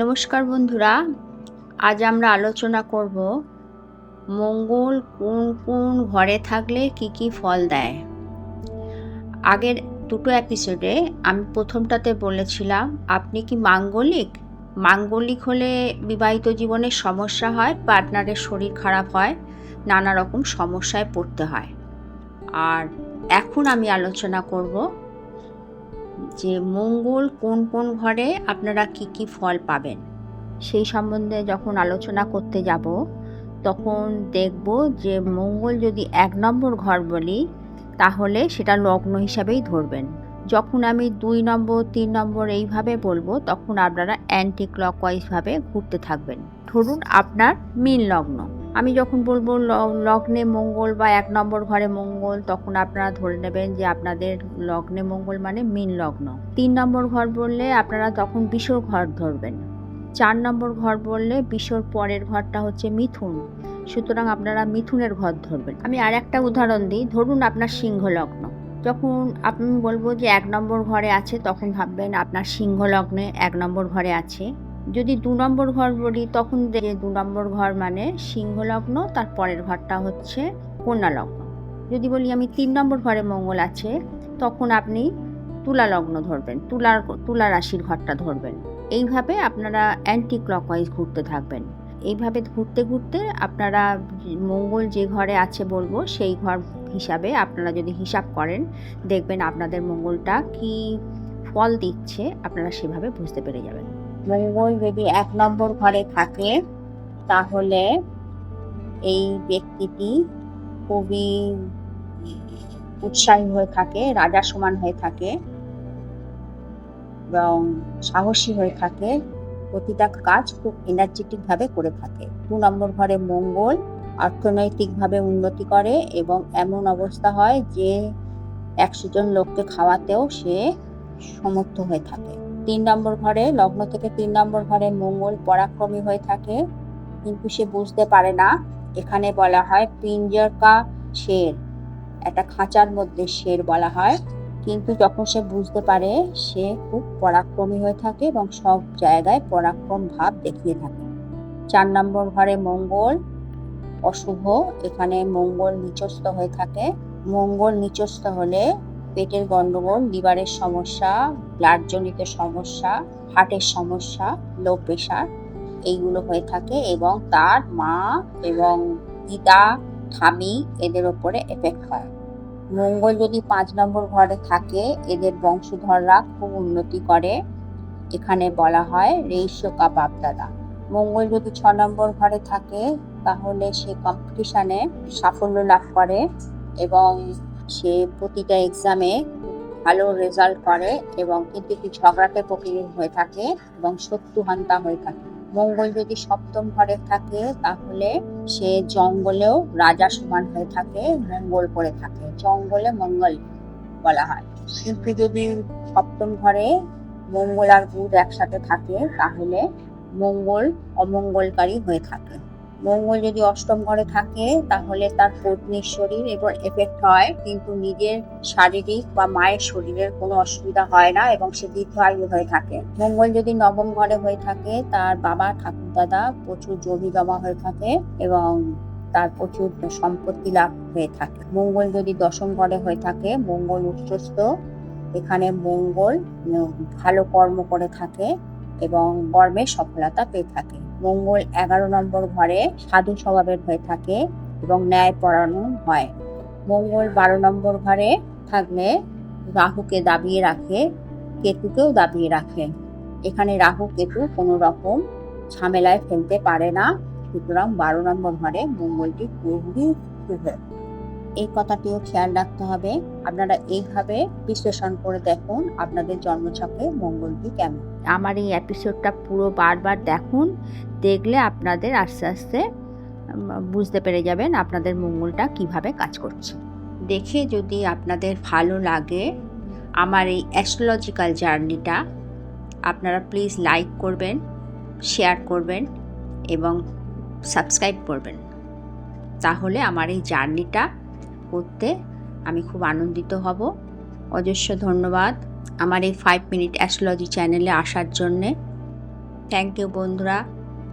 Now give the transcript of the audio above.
নমস্কার বন্ধুরা, আজ আমরা আলোচনা করব মঙ্গল কোন কোন ঘরে থাকলে কি কি ফল দেয়। আগের দুটো এপিসোডে আমি প্রথমটাতে বলেছিলাম, আপনি কি মাঙ্গলিক? মাঙ্গলিক হলে বিবাহিত জীবনে সমস্যা হয় পার্টনারের শরীর খারাপ হয়, নানা রকম সমস্যায় পড়তে হয়। আর এখন আমি আলোচনা করব যে মঙ্গল কোন কোন ঘরে আপনারা কি কি ফল পাবেন? সেই সম্বন্ধে যখন আলোচনা করতে যাব, তখন দেখব যে মঙ্গল যদি এক নম্বর ঘর বলি, তাহলে সেটা লগ্ন হিসাবেই ধরবেন। যখন আমি দুই নম্বর, তিন নম্বর এইভাবে বলব, তখন আপনারা অ্যান্টি ক্লকওয়াইজভাবে ঘুরতে থাকবেন। ধরুন আপনার মিন লগ্ন। আমি যখন বলব লগ্নে মঙ্গল বা এক নম্বর ঘরে মঙ্গল, তখন আপনারা ধরে নেবেন যে আপনাদের লগ্নে মঙ্গল মানে মিন লগ্ন। তিন নম্বর ঘর বললে আপনারা তখন বিশ্বর ঘর ধরবেন। চার নম্বর ঘর বললে বিশ্বর পরের ঘরটা হচ্ছে মিথুন। সুতরাং আপনারা মিথুনের ঘর ধরবেন। আমি আর একটা উদাহরণ দিই, ধরুন আপনার সিংহ লগ্ন। যখন আপনি বলব যে এক নম্বর ঘরে আছে, তখন ভাববেন আপনার সিংহ লগ্নে এক নম্বর ঘরে আছে। যদি দু নম্বর ঘর বলি, তখন যে দু নম্বর ঘর মানে সিংহ লগ্ন তার পরের ঘরটা হচ্ছে কন্যা লগ্ন যদি বলি আমি তিন নম্বর ঘরে মঙ্গল আছে, তখন আপনি তুলা লগ্ন ধরবেন, তুলার তুলা রাশির ঘরটা ধরবেন। এইভাবে আপনারা অ্যান্টি ক্লকওয়াইজ ঘুরতে থাকবেন। এইভাবে ঘুরতে ঘুরতে আপনারা মঙ্গল যে ঘরে আছে বলব, সেই ঘর হিসাবে আপনারা যদি হিসাব করেন, দেখবেন আপনাদের মঙ্গলটা কি ফল দিচ্ছে, আপনারা সেভাবে বুঝতে পেরে যাবেন। মঙ্গল যদি এক নম্বর ঘরে থাকে, তাহলে এই ব্যক্তিটি খুবই উৎসাহী হয়ে থাকে, রাজা সমান হয়ে থাকে এবং সাহসী হয়ে থাকে, প্রতিটা কাজ খুব এনার্জেটিক ভাবে করে থাকে। দু নম্বর ঘরে মঙ্গল অর্থনৈতিকভাবে উন্নতি করে এবং এমন অবস্থা হয় যে একশো জন লোককে খাওয়াতেও সে সমর্থ হয়ে থাকে। তিন নম্বর ঘরে, লগ্ন থেকে তিন নম্বর ঘরে মঙ্গল পরাক্রমী হয়ে থাকে, কিন্তু সে বুঝতে পারে না। এখানে বলা হয় পিঞ্জর কা শের, একটা খাঁচার মধ্যে শের বলা হয়। কিন্তু যখন সে বুঝতে পারে, সে খুব পরাক্রমী হয়ে থাকে এবং সব জায়গায় পরাক্রম ভাব দেখিয়ে থাকে। চার নম্বর ঘরে মঙ্গল অশুভ, এখানে মঙ্গল নিচস্থ হয়ে থাকে। মঙ্গল নিচস্থ হলে পেটের গন্ডগোল, লিভারের সমস্যা ব্লাডজনিত সমস্যা, হার্টের সমস্যা লো প্রেশার এইগুলো হয়ে থাকে এবং তার মা এবং পিতা ঠামি এদের ওপরে এফেক্ট হয়। মঙ্গল যদি পাঁচ নম্বর ঘরে থাকে, এদের বংশধররা খুব উন্নতি করে। এখানে বলা হয় রেইশো কাবাব দাদা। মঙ্গল যদি ছ নম্বর ঘরে থাকে, তাহলে সে কম্পিটিশানে সাফল্য লাভ করে এবং সে প্রতিটা এক্সামে ভালো রেজাল্ট করে এবং কিন্তু একটু ঝগড়াতে প্রকৃতির হয়ে থাকে এবং শত্রুহান্তা হয়ে থাকে। মঙ্গল যদি সপ্তম ঘরে থাকে, তাহলে সে জঙ্গলেও রাজা সমান হয়ে থাকে, মঙ্গল করে থাকে। জঙ্গলে মঙ্গল বলা হয়। কিন্তু যদি সপ্তম ঘরে মঙ্গল আর বুধ একসাথে থাকে, তাহলে মঙ্গল অমঙ্গলকারী হয়ে থাকে। মঙ্গল যদি অষ্টম ঘরে থাকে, তাহলে তার পত্নীর শরীর এবং এফেক্ট হয়, কিন্তু নিজের শারীরিক বা মায়ের শরীরের কোনো অসুবিধা হয় না এবং সে দীর্ঘায়ু হয়ে থাকে। মঙ্গল যদি নবম ঘরে হয়ে থাকে, তার বাবা ঠাকুর দাদা প্রচুর জমি জমা হয়ে থাকে এবং তার প্রচুর সম্পত্তি লাভ হয়ে থাকে। মঙ্গল যদি দশম ঘরে হয়ে থাকে, মঙ্গল উচ্চস্থ, এখানে মঙ্গল ভালো কর্ম করে থাকে। এবং কর্মে সফলতা পেয়ে থাকে। মঙ্গল এগারো নম্বর ঘরে সাধু স্বভাবের হয়ে থাকে এবং ন্যায় পরায়ণ হয়। মঙ্গল বারো নম্বর ঘরে থাকলে রাহুকে দাবিয়ে রাখে, কেতুকেও দাবিয়ে রাখে। এখানে রাহু, কেতু কোনো রকম ঝামেলায় ফেলতে পারে না। সুতরাং বারো নম্বর ঘরে মঙ্গলটি পুরোপুরি শুভ। এই কথাটিও খেয়াল রাখতে হবে। আপনারা এইভাবে বিশ্লেষণ করে দেখুন আপনাদের জন্মছকে মঙ্গলটি কেমন। আমার এই এপিসোডটা পুরো বারবার দেখুন দেখলে আপনাদের আস্তে আস্তে বুঝতে পেরে যাবেন আপনাদের মঙ্গলটা কীভাবে কাজ করছে। দেখে যদি আপনাদের ভালো লাগে আমার এই অ্যাস্ট্রোলজিক্যাল জার্নিটা আপনারা প্লিজ লাইক করবেন শেয়ার করবেন এবং সাবস্ক্রাইব করবেন। তাহলে আমার এই জার্নিটা করতে আমি খুব আনন্দিত হব। অজস্র ধন্যবাদ আমার এই ফাইভ মিনিট অ্যাস্ট্রোলজি চ্যানেলে আসার জন্যে। থ্যাংক ইউ বন্ধুরা।